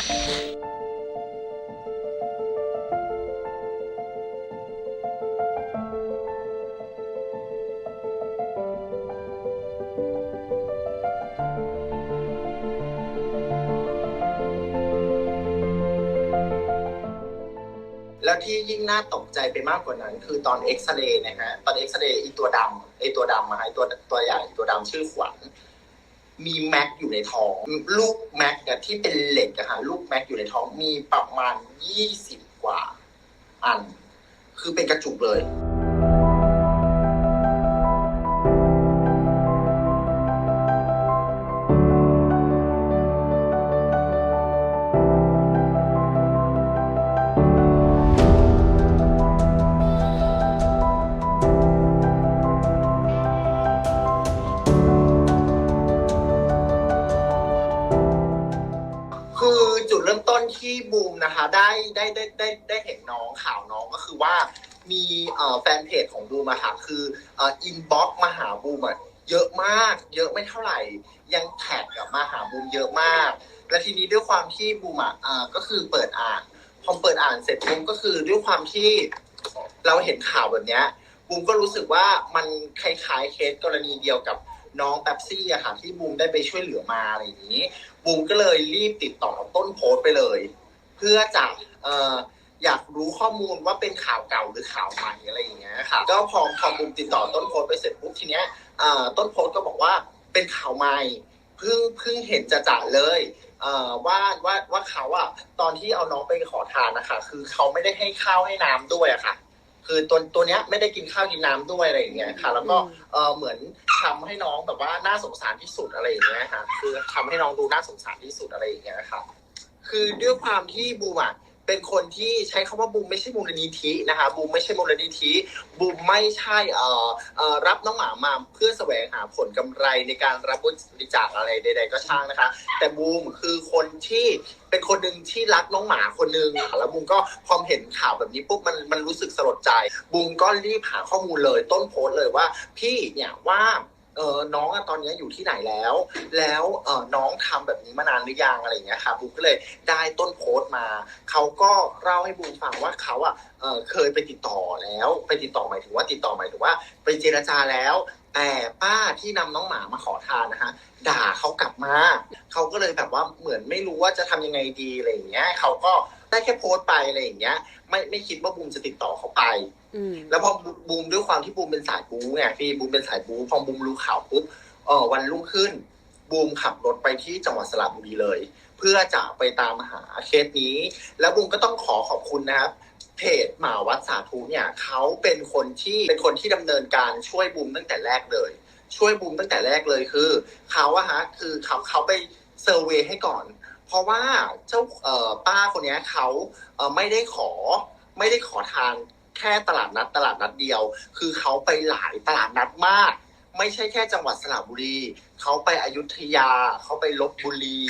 แล้วที่ยิ่งน่าตกใจไปมากกว่านั้น คือตอนเอ็กซเรย์นะฮะตอนเอ็กซเรย์อีตัวดำไอตัวดำอะฮะไอตัวตัวใหญ่ตัวดำชื่อขวัญ มีแม็กอยู่ในท้อง ลูกแม็กเนี่ยที่เป็นเหล็กอะค่ะลูกแม็กอยู่ในท้องมีประมาณยี่สิบกว่า อัน คือเป็นกระจุกเลย มีแฟนเพจของบูมอะค่ะคืออินบ็อกมาหาบูมอะเยอะมาก เยอะไม่เท่าไหร่ ยังแท็กกับมาหาบูมเยอะมาก และทีนี้ด้วยความที่บูมอะอ่าก็คือเปิดอ่านพอเปิดอ่านเสร็จบูมก็คือด้วยความที่เราเห็นข่าวแบบเนี้ยบูมก็รู้สึกว่ามันคล้ายๆเคสกรณีเดียวกับน้องแป๊บซี่อะค่ะที่บูมได้ไปช่วยเหลือมาอะไรอย่างนี้บูมก็เลยรีบติดต่อต้นโพสต์ไปเลย เพื่อจะเอ่อ อยากรู้ข้อมูลว่าเป็นข่าวเก่าหรือข่าวใหม่อะไรอย่างเงี้ยค่ะก็พอพอบูมติดต่อต้นโพสต์ไปเสร็จปุ๊บทีเนี้ยเอ่อต้นโพสต์ก็บอกว่าเป็นข่าวใหม่เพิ่งเพิ่งเห็นจะจะๆเลยเอ่อว่าว่าว่าเขาอะตอนที่เอาน้องไปขอทานนะคะคือเขาไม่ได้ให้ข้าวให้น้ำด้วยอะค่ะ คือตัวตัวเนี้ยไม่ได้กินข้าวกินน้ำด้วยอะไรอย่างเงี้ยค่ะ แล้วก็เออเหมือนทำให้น้องแบบว่าน่าสงสารที่สุดอะไรอย่างเงี้ยค่ะ คือทำให้น้องดูน่าสงสารที่สุดอะไรอย่างเงี้ยครับคือด้วยความที่บูมอะ เป็นคนที่ใช้คำว่าบูมไม่ใช่มูลนิธินะคะบูมไม่ใช่มูลนิธิบูมไม่ใช่เอ่อเอ่อรับน้องหมามาเพื่อแสวงหาผลกำไรในการรับบริจาคอะไรใด ๆ ก็ช่างนะคะ แต่บูมคือคนที่เป็นคนหนึ่งที่รักน้องหมาคนหนึ่งแล้วบูมก็พอเห็นข่าวแบบนี้ปุ๊บมันมันรู้สึกสลดใจบูมก็รีบหาข้อมูลเลยต้นโพสเลยว่าพี่เนี่ยว่า เออน้องอะตอนนี้อยู่ที่ไหนแล้ว แล้วเออน้องทำแบบนี้มานานหรือยังอะไรอย่างเงี้ยค่ะบูมก็เลยได้ต้นโพสต์มา เขาก็เล่าให้บูมฟังว่าเขาอะเออเคยไปติดต่อแล้ว ไปติดต่อหมายถึงว่าติดต่อหมายถึงว่า ไปเจรจาแล้ว แต่ป้าที่นำน้องหมามาขอทานนะคะด่าเขากลับมาเขาก็เลยแบบว่าเหมือนไม่รู้ว่าจะทำยังไงดีอะไรอย่างเงี้ยเขาก็ ได้แค่โพสต์ไปอะไรอย่างเงี้ย ไม่ไม่คิดว่าบูมจะติดต่อเขาไปอืมแล้วพอบูมด้วยความที่บูมเป็นสายบูไงพี่บูมเป็นสายบูพอบูมรู้ข่าวปุ๊บเออวันรุ่งขึ้นบูมขับรถไปที่จังหวัดสระบุรีเลย เพื่อจะไปตามหาเคสนี้ แล้วบูมก็ต้องขอขอบคุณนะครับเพจหมาวัดสาธุเนี่ยเขาเป็นคนที่เป็นคนที่ดำเนินการช่วยบูมตั้งแต่แรกเลย ช่วยบูมตั้งแต่แรกเลยคือเขาอะฮะคือเขาเขาไปเซอร์เวยให้ก่อน เพราะว่าเจ้าป้าคนนี้เขาเไม่ได้ขอไม่ได้ขอทานแค่ตลาดนัดตลาดนัดเดียว คือเขาไปหลายตลาดนัดมาก ไม่ใช่แค่จังหวัดสระบุรี เขาไปอยุธยา เขาไปลบบุรี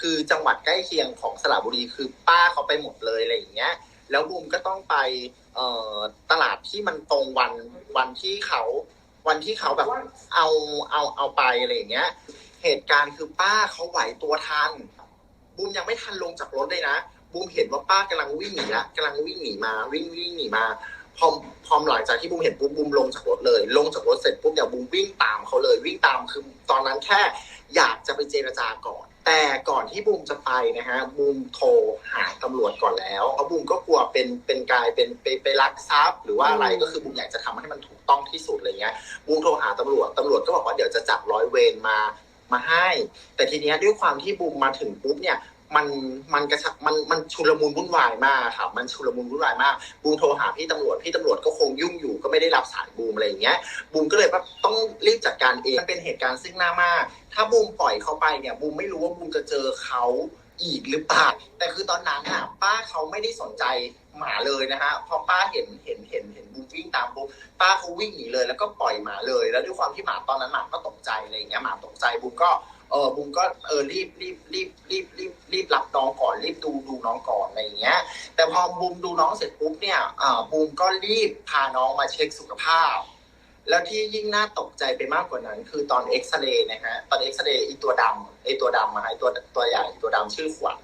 คือจังหวัดใกล้เคียงของสระบุรีคือป้าเขาไปหมดเลยอะไรอย่างเงี้ย แล้วบูมก็ต้องไปเตลาดที่มันตรงวันวันที่เขาวันที่เขาแบบเอาเอาเอาไปอะไรอย่างเงี้ย เหตุการณ์คือป้าเขาไหวตัวทัน บูมยังไม่ทันลงจากรถเลยนะบูมเห็นว่าป้ากำลังวิ่งหนีละกำลังวิ่งหนีมาวิ่งวิ่งหนีมาพอพอหลังจากที่บูมเห็นปุ๊บบูมลงจากรถเลย ลงจากรถเสร็จปุ๊บเดี๋ยวบูมวิ่งตามเขาเลยวิ่งตามคือตอนนั้นแค่อยากจะไปเจรจาก่อน แต่ก่อนที่บูมจะไปนะฮะบูมโทรหาตำรวจก่อนแล้วเพราะบูมก็กลัวเป็นเป็นกายเป็นไปไปลักทรัพย์ หรือว่าอะไรก็คือบูมอยากจะทำให้มันถูกต้องที่สุดอะไรเงี้ยบูมโทรหาตำรวจตำรวจก็บอกว่าเดี๋ยวจะจับร้อยเวรมา มาให้ แต่ทีเนี้ยด้วยความที่บูมมาถึงปุ๊บเนี่ยมันมันกระชับมันมันชุลมุนวุ่นวายมากครับมันชุลมุนวุ่นวายมากบูมโทรหาพี่ตำรวจพี่ตำรวจก็คงยุ่งอยู่ก็ไม่ได้รับสายบูมอะไรอย่างเงี้ยบูมก็เลยแบบต้องรีบจัดการเองมันเป็นเหตุการณ์ซึ่งหน้ามาก ถ้าบูมปล่อยเขาไปเนี่ยบูมไม่รู้ว่าบูมจะเจอเขา อีกหรือเปล่าแต่คือตอนนั้นอะป้าเขาไม่ได้สนใจหมาเลยนะฮะพอป้าเห็นเห็นเห็นเห็นบูมวิ่งตามปุ๊บป้าเขาวิ่งหนีเลย แล้วก็ปล่อยหมาเลย แล้วด้วยความที่หมาตอนนั้นหมาก็ตกใจอะไรอย่างเงี้ยหมาตกใจบูมก็เออบูมก็เออรีบรีบรีบรีบรีบรีบรับน้องก่อนรีบดูดูน้องก่อนอะไรอย่างเงี้ย แต่พอบูมดูน้องเสร็จปุ๊บเนี่ยอ่าบูมก็รีบพาน้องมาเช็คสุขภาพ แล้วที่ยิ่งน่าตกใจไปมากกว่านั้น คือตอนเอ็กซเรย์นะฮะตอนเอ็กซเรย์อีตัวดำไอตัวดำอะฮะไอตัวตัวใหญ่ตัวดำชื่อขวัญ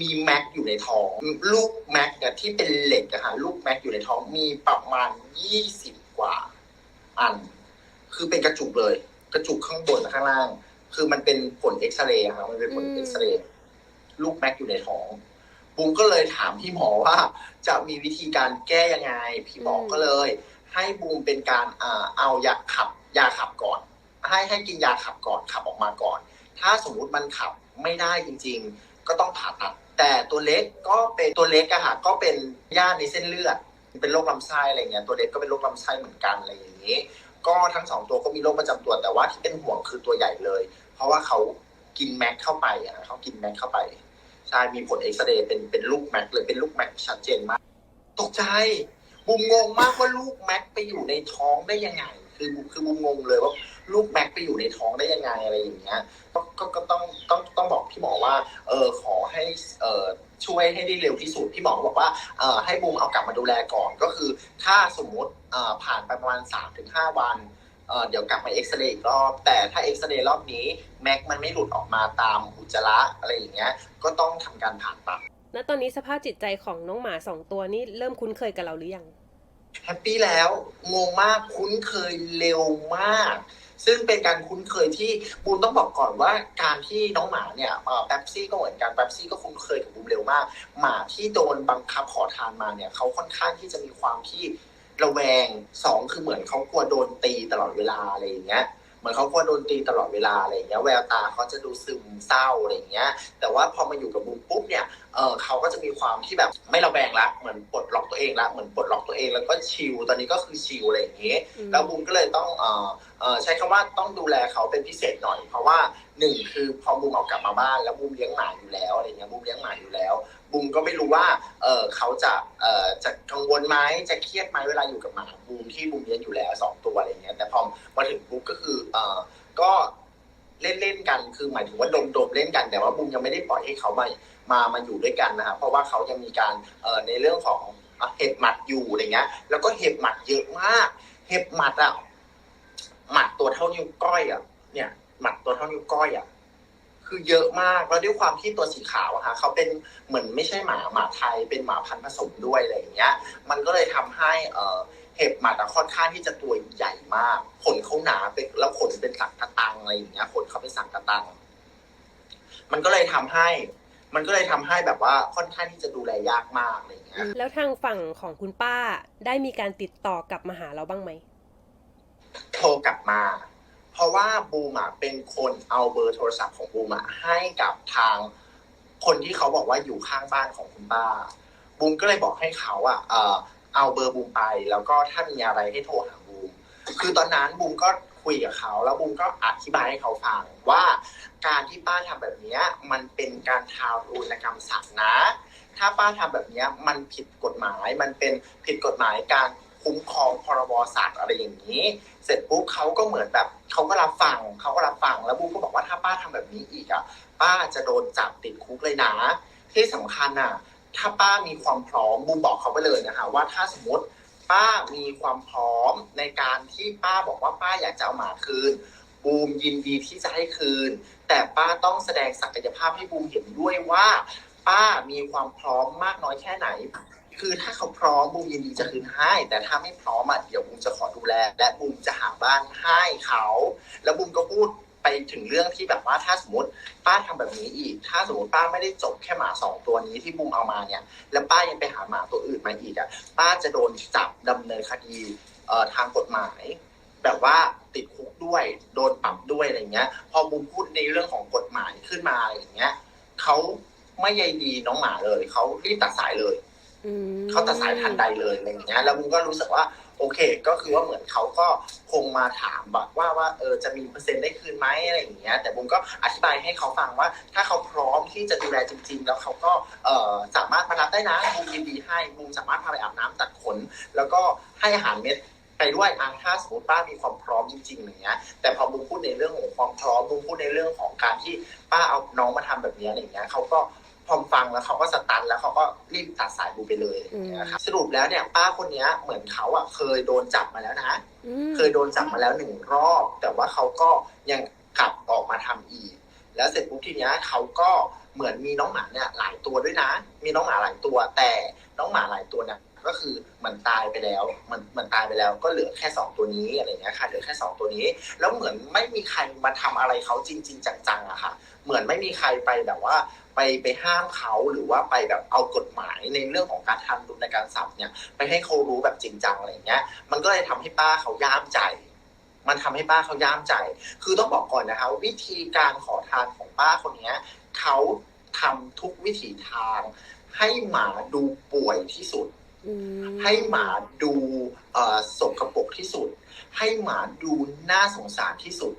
มีแม็กอยู่ในท้อง ลูกแม็กเนี่ยที่เป็นเหล็กอะฮะลูกแม็กอยู่ในท้องมีประมาณยี่สิบกว่า อัน คือเป็นกระจุกเลย กระจุกข้างบนข้างล่าง คือมันเป็นผลเอ็กซเรย์ครับมันเป็นผลอืมเอ็กซเรย์ลูกแม็กอยู่ในท้องบุ้งก็เลยถามพี่หมอว่า จะมีวิธีการแก้ยังไง พี่หมอก็เลย ให้บูมเป็นการอ่าเอายาขับยาขับก่อน ให้ให้กินยาขับก่อนขับออกมาก่อน ถ้าสมมุติมันขับไม่ได้จริง ๆ ก็ต้องผ่าตัด แต่ตัวเล็กก็เป็นตัวเล็กอะค่ะก็เป็นญาติในเส้นเลือด เป็นโรคลำไส้อะไรเงี้ยตัวเล็กก็เป็นโรคลำไส้เหมือนกันอะไรอย่างนี้ ก็ทั้งสองตัวก็มีโรคประจำตัวแต่ว่าที่เป็นห่วงคือตัวใหญ่เลย เพราะว่าเขากินแม็กเข้าไปอะเขากินแม็กเข้าไปใช่มีผลเอ็กซเรย์เป็นเป็นลูกแม็กเลยเป็นลูกแม็กชัดเจนมาก ตกใจ บุมงงมากว่าลูกแม็กไปอยู่ในท้องได้ยังไง คือบุคือบุมงงเลยว่าลูกแม็กไปอยู่ในท้องได้ยังไงอะไรอย่างเงี้ยก็ก็ก็ต้องต้องต้องบอกพี่หมอว่า เออขอให้เออช่วยให้ได้เร็วที่สุดพี่หมอบอกว่าเออให้บุมเอากลับมาดูแลก่อนก็คือ ถ้าสมมติเอ่อผ่านไปประมาณ3าถึงหวันเออเดี๋ยวกลับมาเอ็กซเรย์อีกรอบ แต่ถ้าเอ็กซเรย์รอบนี้แม็กมันไม่หลุดออกมาตามอุจจาระอะไรอย่างเงี้ยก็ต้องทำการผ่าตัด ณตอนนี้สภาพจิตใจของน้องหมาสองตัวนี้เริ่มคุ้นเคยกับเราหรือยัง แฮปปี้แล้ว งงมากคุ้นเคยเร็วมาก ซึ่งเป็นการคุ้นเคยที่บูมต้องบอกก่อนว่าการที่น้องหมาเนี่ยอ่อแป๊บซี่ก็เหมือนกันแป๊บซี่ก็คุ้นเคยกับบูมเร็วมาก หมาที่โดนบังคับขอทานมาเนี่ยเขาค่อนข้างที่จะมีความที่ระแวงสองคือเหมือนเขากลัวโดนตีตลอดเวลาอะไรอย่างเงี้ย เหมือนเขากลัวโดนตีตลอดเวลาอะไรอย่างเงี้ยแววตาเขาจะดูซึมเศร้าอะไรอย่างเงี้ย แต่ว่าพอมาอยู่กับบูมปุ๊บเนี่ยเออเขาก็จะมีความที่แบบไม่ระแวงละเหมือนปลดล็อกตัวเองละเหมือนปลดล็อกตัวเองแล้วก็ชิลตอนนี้ก็คือชิลอะไรอย่างเงี้ยอืมแล้วบูมก็เลยต้องเออเออใช้คำว่าต้องดูแลเขาเป็นพิเศษหน่อย เพราะว่าหนึ่งคือพอบูมเอากลับมาบ้านแล้วบูมเลี้ยงหมาอยู่แล้วอะไรเงี้ยบูมเลี้ยงหมาอยู่แล้ว บูมก็ไม่รู้ว่าเออเขาจะเออจะกังวลไหมจะเครียดไหมเวลาอยู่กับหมาบูมที่บูมเลี้ยงอยู่แล้วสองตัวอะไรเงี้ยแต่พอมาถึงปุ๊บก็คือเออก็เล่นเล่นกันคือหมายถึงว่าดมดมเล่นกัน แต่ว่าบูมยังไม่ได้ปล่อยให้เขามามามาอยู่ด้วยกันนะครับเพราะว่าเขายังมีการเออในเรื่องของเห็บหมัดอยู่อะไรเงี้ย แล้วก็เห็บหมัดเยอะมาก เห็บหมัดอะหมัดตัวเท่านิ้วก้อยอะเนี่ยหมัดตัวเท่านิ้วก้อยอะ คือเยอะมากแล้วด้วยความที่ตัวสีขาวอะฮะเขาเป็นเหมือนไม่ใช่หมาหมาไทยเป็นหมาพันธุ์ผสมด้วยอะไรอย่างเงี้ย มันก็เลยทำให้เอ่อเห็บหมัดอะค่อนข้างที่จะตัวใหญ่มากขนเขาหนาเป็นแล้วขนเป็นสักกระตังอะไรอย่างเงี้ยขนเขาเป็นสักกระตัง มันก็เลยทำให้ มันก็เลยทำให้แบบว่าค่อนข้างที่จะดูแลยากมากอะไรอย่างเงี้ย แล้วทางฝั่งของคุณป้าได้มีการติดต่อกลับมาหาเราบ้างไหมโทรกลับมา เพราะว่าบูมอะเป็นคนเอาเบอร์โทรศัพท์ของบูมอะให้กับทางคนที่เขาบอกว่าอยู่ข้างบ้านของคุณป้าบูมก็เลยบอกให้เขาอะเออเอาเบอร์บูมไป แล้วก็ถ้ามีอะไรให้โทรหาบูมคือตอนนั้นบูมก็คุยกับเขา แล้วบูมก็อธิบายให้เขาฟังว่าการที่ป้าทำแบบนี้มันเป็นการทารุณกรรมสัตว์นะ ถ้าป้าทำแบบนี้มันผิดกฎหมาย มันเป็นผิดกฎหมายการคุ้มครองพรบสัตว์อะไรอย่างนี้ เสร็จปุ๊บเขาก็เหมือนแบบ เขาก็รับฟังเขาก็รับฟังแล้วบูมก็บอกว่าถ้าป้าทำแบบนี้อีกอะป้าจะโดนจับติดคุกเลยนะที่สำคัญอะ ถ้าป้ามีความพร้อมบูมบอกเขาไปเลยนะคะว่าถ้าสมมติป้ามีความพร้อมในการที่ป้าบอกว่าป้าอยากจะเอาหมาคืนบูมยินดีที่จะให้คืน แต่ป้าต้องแสดงศักยภาพให้บูมเห็นด้วยว่า ป้ามีความพร้อมมากน้อยแค่ไหน คือถ้าเขาพร้อมบูมยินดีจะคืนให้ แต่ถ้าไม่พร้อมอะเดี๋ยวบูมจะขอดูแล และบูมจะหาบ้านให้เขา แล้วบูมก็พูดไปถึงเรื่องที่แบบว่าถ้าสมมติป้าทำแบบนี้อีก ถ้าสมมติป้าไม่ได้จบแค่หมาสองตัวนี้ที่บูมเอามาเนี่ย แล้วป้ายังไปหาหมาตัวอื่นมาอีกอะป้าจะโดนจับดำเนินคดีเอ่อทางกฎหมาย แบบว่าติดคุกด้วยโดนปรับด้วยอะไรเงี้ย พอบูมพูดในเรื่องของกฎหมายขึ้นมาอะไรอย่างเงี้ยเขาไม่ใยดีน้องหมาเลยเขารีบตัดสายเลย เขาตัดสายทันใดเลยอะไรอย่างเงี้ยแล้วมึงก็รู้สึกว่าโอเค ก็คือว่าเหมือนเขาก็คงมาถามแบบว่าว่าเออจะมีเปอร์เซ็นต์ได้คืนไหมอะไรอย่างเงี้ย แต่บุมก็อธิบายให้เขาฟังว่า ถ้าเขาพร้อมที่จะดูแลจริง ๆ แล้วเขาก็เออสามารถมารับได้นะบูมยินดีให้บูมสามารถพาไปอาบน้ำตัดขน แล้วก็ให้อาหารเม็ดไปด้วยอะถ้าสมมติป้ามีความพร้อมจริงๆอย่างเงี้ย แต่พอบูมพูดในเรื่องของความพร้อมบูมพูดในเรื่องของการที่ป้าเอาน้องมาทำแบบเนี้ยอะไรอย่างเงี้ยเขาก็ พอฟังแล้วเขาก็สตันแล้วเขาก็รีบตัดสายบูมไปเลยอย่างเงี้ยครับสรุปแล้วเนี่ยป้าคนเนี้ยเหมือนเขาอะเคยโดนจับมาแล้วนะอืมเคยโดนจับมาแล้วหนึ่งรอบ แต่ว่าเขาก็ยังกลับออกมาทำอีก แล้วเสร็จปุ๊บทีเนี้ยเขาก็เหมือนมีน้องหมาเนี่ยหลายตัวด้วยนะ มีน้องหมาหลายตัว แต่น้องหมาหลายตัวเนี่ยก็คือมันตายไปแล้วมันมันตายไปแล้ว ก็เหลือแค่สองตัวนี้อะไรอย่างเงี้ยค่ะเหลือแค่สองตัวนี้ แล้วเหมือนไม่มีใครมาทำอะไรเขาจริง ๆ จังๆอะค่ะ เหมือนไม่มีใครไปแบบว่า ไปไปห้ามเขาหรือว่าไปแบบเอากฎหมายในเรื่องของการทำรุนในการสับเนี่ย ไปให้เขารู้แบบจริงจังอะไรอย่างเงี้ย มันก็เลยทำให้ป้าเขาย่ามใจ มันทำให้ป้าเขาย่ามใจ คือต้องบอกก่อนนะคะวิธีการขอทานของป้าคนเนี้ยเขาทำทุกวิถีทาง ให้หมาดูป่วยที่สุดอืมให้หมาดูเอ่อสกปรกที่สุด ให้หมาดูน่าสงสารที่สุด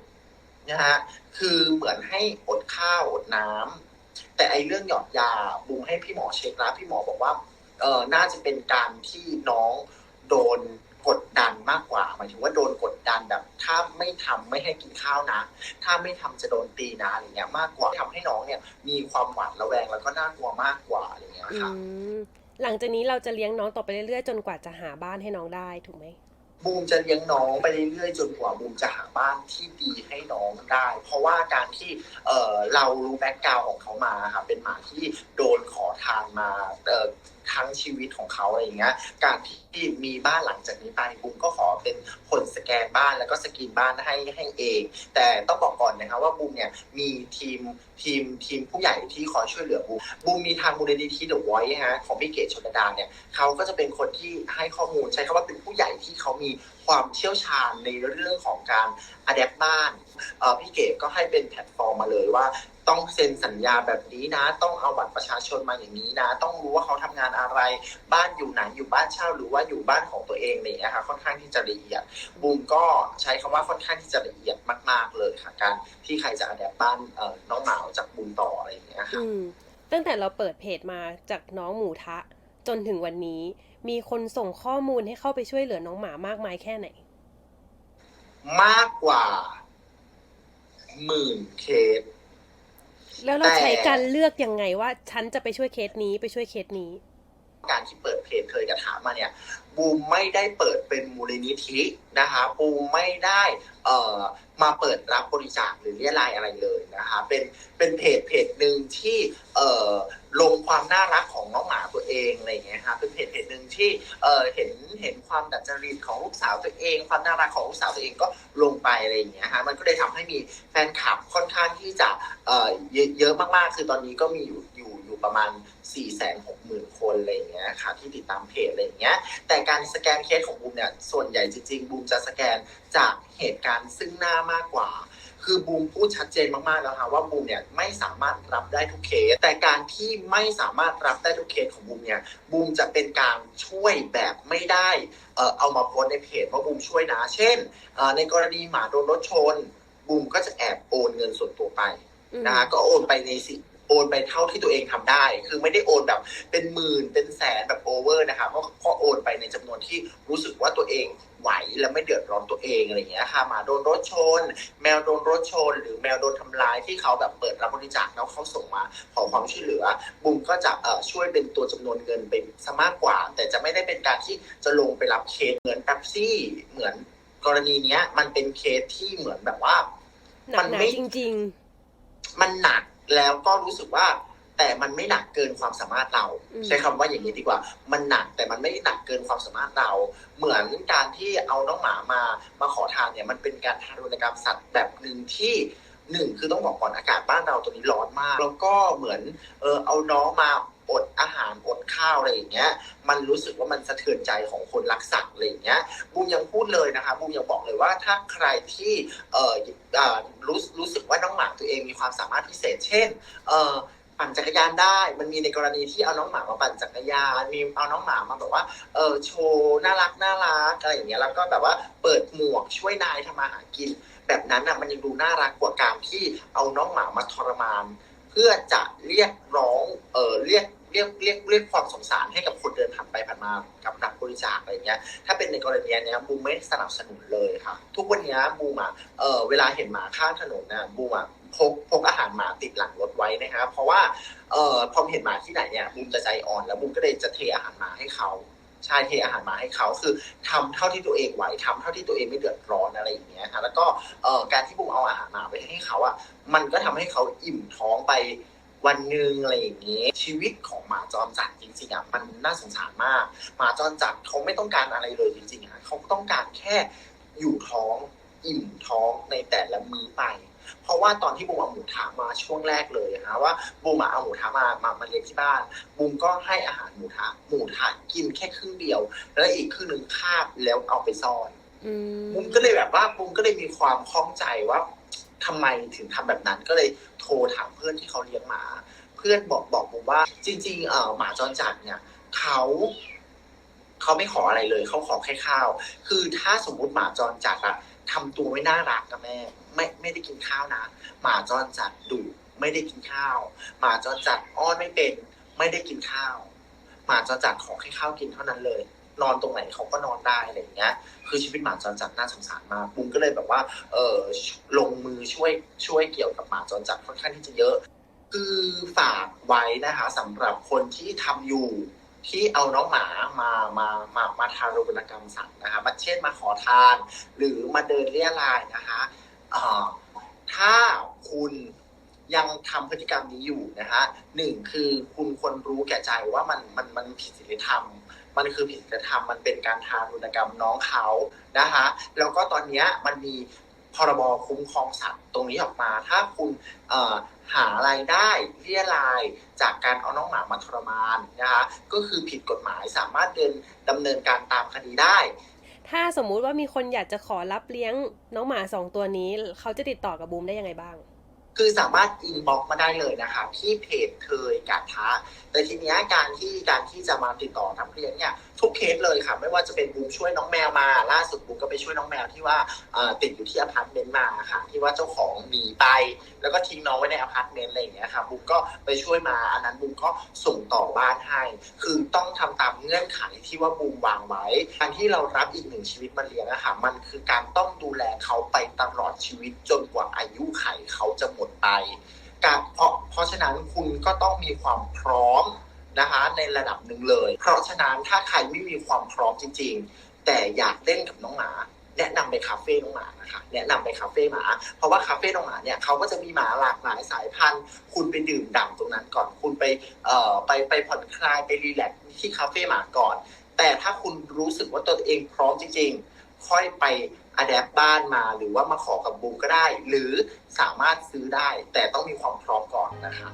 นะฮะคือเหมือนให้อดข้าวอดน้ำ แต่ไอเรื่องหยอดยาบุมให้พี่หมอเช็คแล้วพี่หมอบอกว่าเออน่าจะเป็นการที่น้องโดนกดดันมากกว่าหมายถึงว่าโดนกดดันแบบ ถ้าไม่ทำไม่ให้กินข้าวนะ ถ้าไม่ทำจะโดนตีนะอะไรเงี้ยมากกว่าทำให้น้องเนี่ย มีความหวาดระแวงแล้วก็น่ากลัวมากกว่าอะไรเงี้ยค่ะหลังจากนี้เราจะเลี้ยงน้องต่อไปเรื่อยๆ จนกว่าจะหาบ้านให้น้องได้ถูกไหม บูมจะเลี้ยงน้องไปเรื่อยๆจนกว่าบูมจะหาบ้านที่ดีให้น้องได้ เพราะว่าการที่เออเรารู้แบ็กกราวของเขามาค่ะเป็นหมาที่โดนขอทานมาเออ ทั้งชีวิตของเขาอะไรอย่างเงี้ย การที่มีบ้านหลังจากนี้ไปบูมก็ขอเป็นคนสแกนบ้านแล้วก็สกรีนบ้านให้ให้เอง แต่ต้องบอกก่อนนะคะว่าบูมเนี่ยมีทีมทีมทีมผู้ใหญ่ที่คอยช่วยเหลือบูมบูมมีทางมูลนิธิเดอะไวท์ฮะของพี่เกศชนดาเนี่ยเขาก็จะเป็นคนที่ให้ข้อมูลใช้คำว่าเป็นผู้ใหญ่ที่เขามีความเชี่ยวชาญในเรื่องของการอัดแอปบ้านพี่เก๋ก็ให้เป็นแพลตฟอร์มมาเลยว่า ต้องเซ็นสัญญาแบบนี้นะ ต้องเอาบัตรประชาชนมาอย่างนี้นะ ต้องรู้ว่าเขาทำงานอะไร บ้านอยู่ไหนอยู่บ้านเช่าหรือว่าอยู่บ้านของตัวเองอะไรอย่างเงี้ยค่ะค่อนข้างที่จะละเอียดบูมก็ใช้คำว่าค่อนข้างที่จะละเอียดมาก ๆเลยค่ะการที่ใครจะอัดแอปบ้านเอ่อน้องหมาจากบูมต่ออะไรอย่างเงี้ยค่ะอืมตั้งแต่เราเปิดเพจมาจากน้องหมูทะ จนถึงวันนี้ มีคนส่งข้อมูลให้เข้าไปช่วยเหลือน้องหมามากมายแค่ไหน มากกว่าหมื่นเคส แล้วเราใช้การเลือกยังไงว่า ฉันจะไปช่วยเคสนี้ไปช่วยเคสนี้ การที่เปิดเพจเคยกระถามมาเนี่ยบูมไม่ได้เปิดเป็นมูลนิธินะคะบูมไม่ได้เอ่อมาเปิดรับบริจาคหรือเรียรายอะไรเลยนะคะเป็นเป็นเพจเพจหนึ่งที่เอ่อลงความน่ารักของน้องหมาตัวเองอะไรอย่างเงี้ยค่ะเป็นเพจเพจหนึ่งที่เอ่อเห็นเห็นความดัดจริตของลูกสาวตัวเอง ความน่ารักของลูกสาวตัวเองก็ลงไปอะไรอย่างเงี้ยฮะมันก็เลยทำให้มีแฟนคลับค่อนข้างที่จะเอ่อเยอะเยอะมากๆ คือตอนนี้ก็มีอยู่อยู่ อยู่ประมาณ 4 6 0 0 0 0 คนอะไรอย่างเงี้ยค่ะที่ติดตามเพจอะไรอย่างเงี้ยแต่การสแกนเคสของบูมเนี่ยส่วนใหญ่จริงๆบูมจะสแกนจากเหตุการณ์ซึ่งหน้ามากกว่า คือบูมพูดชัดเจนมากๆแล้วค่ะว่าบูมเนี่ยไม่สามารถรับได้ทุกเคส แต่การที่ไม่สามารถรับได้ทุกเคสของบูมเนี่ยบูมจะเป็นการช่วยแบบไม่ได้เอ่อเอามาโพสในเพจว่าบูมช่วยนะ เช่นในกรณีหมาโดนรถชนบูมก็จะแอบโอนเงินส่วนตัวไปนะฮะก็โอนไปในสิ โอนไปเท่าที่ตัวเองทำได้ คือไม่ได้โอนแบบเป็นหมื่นเป็นแสนแบบโอเวอร์นะคะก็ก็โอนไปในจำนวนที่รู้สึกว่าตัวเองไหวและไม่เดือดร้อนตัวเองอะไรอย่างเงี้ยค่ะหมาโดนรถชน แมวโดนรถชน หรือแมวโดนทำลายที่เขาแบบเปิดรับบริจาคแล้วเขาส่งมาขอความช่วยเหลือ บุมก็จะเอ่อช่วยเป็นตัวจำนวนเงินเป็นซะมากกว่า แต่จะไม่ได้เป็นการที่จะลงไปรับเคสเหมือนแป๊บซี่เหมือนกรณีเนี้ย มันเป็นเคสที่เหมือนแบบว่าหนัมักนหนาไม่จริงมันหนัก แล้วก็รู้สึกว่าแต่มันไม่หนักเกินความสามารถเราอืมใช้คำว่าอย่างนี้ดีกว่า มันหนักแต่มันไม่ได้หนักเกินความสามารถเรา เหมือนการที่เอาน้องหมามามาขอทานเนี่ยมันเป็นการทารุณกรรมสัตว์แบบหนึ่งที่หนึ่งคือต้องบอกก่อนอากาศบ้านเราตัวนี้ร้อนมาก แล้วก็เหมือนเออเอาน้องมาอดอาหารอด ข้าวอะไรอย่างเงี้ย มันรู้สึกว่ามันสะเทือนใจของคนรักสัตว์อะไรอย่างเงี้ยบูมยังพูดเลยนะคะบูมยังบอกเลยว่าถ้าใครที่เออรู้รู้สึกว่าน้องหมาตัวเองมีความสามารถพิเศษ เช่นเออปั่นจักรยานได้ มันมีในกรณีที่เอาน้องหมามาปั่นจักรยาน มีเอาน้องหมามาแบบว่า เออโชว์น่ารักน่ารักอะไรอย่างเงี้ย แล้วก็แบบว่าเปิดหมวกช่วยนายทำมาหากิน แบบนั้นน่ะมันยังดูน่ารักกว่าการที่เอาน้องหมามาทรมาน เพื่อจะเรียกร้อง เออเรียก เรียกเรียกเรียกความสงสารให้กับคนเดินผ่านไปผ่านมากับรับบริจาคอะไรเงี้ย ถ้าเป็นในกรณีเนี้ยบูมไม่สนับสนุนเลยค่ะ ทุกวันนี้บูมอะเออเวลาเห็นหมาข้างถนนน่ะบูมอะพกพกอาหารหมาติดหลังรถไว้นะครับ เพราะว่าเออพอเห็นหมาที่ไหนเนี่ยบูมจะใจอ่อน แล้วบูมก็เลยจะเทอาหารหมาให้เขาใช่เทอาหารหมาให้เขาคือทำเท่าที่ตัวเองไหวทำเท่าที่ตัวเองไม่เดือดร้อนอะไรอย่างเงี้ยค่ะแล้วก็การที่บูมเอาอาหารหมาไปให้เขาอะมันก็ทำให้เขาอิ่มท้องไป วันหนึ่งอะไรอย่างนี้ชีวิตของหมาจรจัดจริงๆอะมันน่าสงสารมาก หมาจรจัดเขาไม่ต้องการอะไรเลยจริงๆอะเขาต้องการแค่อยู่ท้องอิ่มท้องในแต่ละมื้อไป เพราะว่าตอนที่บูมเอาหมูทะมาช่วงแรกเลยนะว่าบูมอะเอาหมูทะมามามาเลี้ยงที่บ้านบูมก็ให้อาหารหมูทะหมูทะกินแค่ครึ่งเดียว แล้วอีกครึ่งหนึ่งคาบแล้วเอาไปซ่อนอืมบุมก็เลยแบบว่าบุมก็เลยมีความข้องใจว่า ทำไมถึงทำแบบนั้นก็เลยโทรถามเพื่อนที่เขาเลี้ยงหมา เพื่อนบอกบอกบุมว่า จริง ๆ เอ่อหมาจรจัดเนี่ยเขาเขาไม่ขออะไรเลยเขาขอแค่ข้าว คือถ้าสมมุติหมาจรจัดอะทำตัวไม่น่ารักกับแม่ ไม่ไม่ได้กินข้าวนะ หมาจรจัดดุไม่ได้กินข้าว หมาจรจัดอ้อนไม่เป็น ไม่ได้กินข้าว หมาจรจัดขอแค่ข้าวกินเท่านั้นเลย นอนตรงไหนเขาก็นอนได้อะไรอย่างเงี้ย คือชีวิตหมาจรจัดน่าสงสารมากบุ้มก็เลยแบบว่า เออลงมือช่วยช่วยเกี่ยวกับหมาจรจัดค่อนข้างที่จะเยอะ คือฝากไว้นะคะสำหรับคนที่ทำอยู่ที่เอาน้องหมามามามามาทารุณกรรมสัตว์นะคะมาเช่นมาขอทาน หรือมาเดินเรี่ยรายนะคะถ้าคุณยังทำพฤติกรรมนี้อยู่นะคะหนึ่งคือคุณควรรู้แก่ใจว่ามันมันมันผิดศีลธรรม มันคือผิดศีลธรรมมันเป็นการทารุณกรรมน้องเขานะคะแล้วก็ตอนเนี้ยมันมีพรบคุ้มครองสัตว์ตรงนี้ออกมา ถ้าคุณเอ่อหารายได้เรียรายจากการเอาน้องหมามาทรมานนะคะก็คือผิดกฎหมายสามารถเดินดำเนินการตามคดีได้ ถ้าสมมุติว่ามีคนอยากจะขอรับเลี้ยงน้องหมาสองตัวนี้ เขาจะติดต่อกับบูมได้ยังไงบ้าง คือสามารถอินบ็อกมาได้เลยนะคะ ที่เพจเทยกาท้า แต่ทีนี้การที่การที่จะมาติดต่อทำเลี้ยงเนี่ยทุกเคสเลยค่ะ ไม่ว่าจะเป็นบูมช่วยน้องแมวมา ล่าสุดบูมก็ไปช่วยน้องแมวที่ว่าติดอยู่ที่อพาร์ตเมนต์มาค่ะ ที่ว่าเจ้าของหนีไป แล้วก็ทิ้งน้องไว้ในอพาร์ตเมนต์อะไรอย่างเงี้ยค่ะบูมก็ไปช่วยมาอันนั้นบูมก็ส่งต่อบ้านให้ คือต้องทำตามเงื่อนไขที่ว่าบูมวางไว้การที่เรารับอีกหนึ่งชีวิตมาเลี้ยงอะค่ะมันคือการต้องดูแลเขาไปตลอดชีวิตจนกว่าอายุไขเขาจะหมดไป การเพราะเพราะฉะนั้นคุณก็ต้องมีความพร้อมนะคะในระดับหนึ่งเลย เพราะฉะนั้นถ้าใครไม่มีความพร้อมจริง ๆ แต่อยากเล่นกับน้องหมาแนะนำไปคาเฟ่น้องหมานะคะแนะนำไปคาเฟ่หมา เพราะว่าคาเฟ่น้องหมาเนี่ยเขาก็จะมีหมาหลากหลายสายพันธุ์ คุณไปดื่มด่ำตรงนั้นก่อน คุณไปเอ่อไปไปผ่อนคลายไปรีแลกซ์ที่คาเฟ่หมาก่อน แต่ถ้าคุณรู้สึกว่าตัวเองพร้อมจริง ๆ ค่อยไป อะแดปบ้านมาหรือว่ามาขอกับบูมก็ได้ หรือสามารถซื้อได้ แต่ต้องมีความพร้อมก่อนนะคะ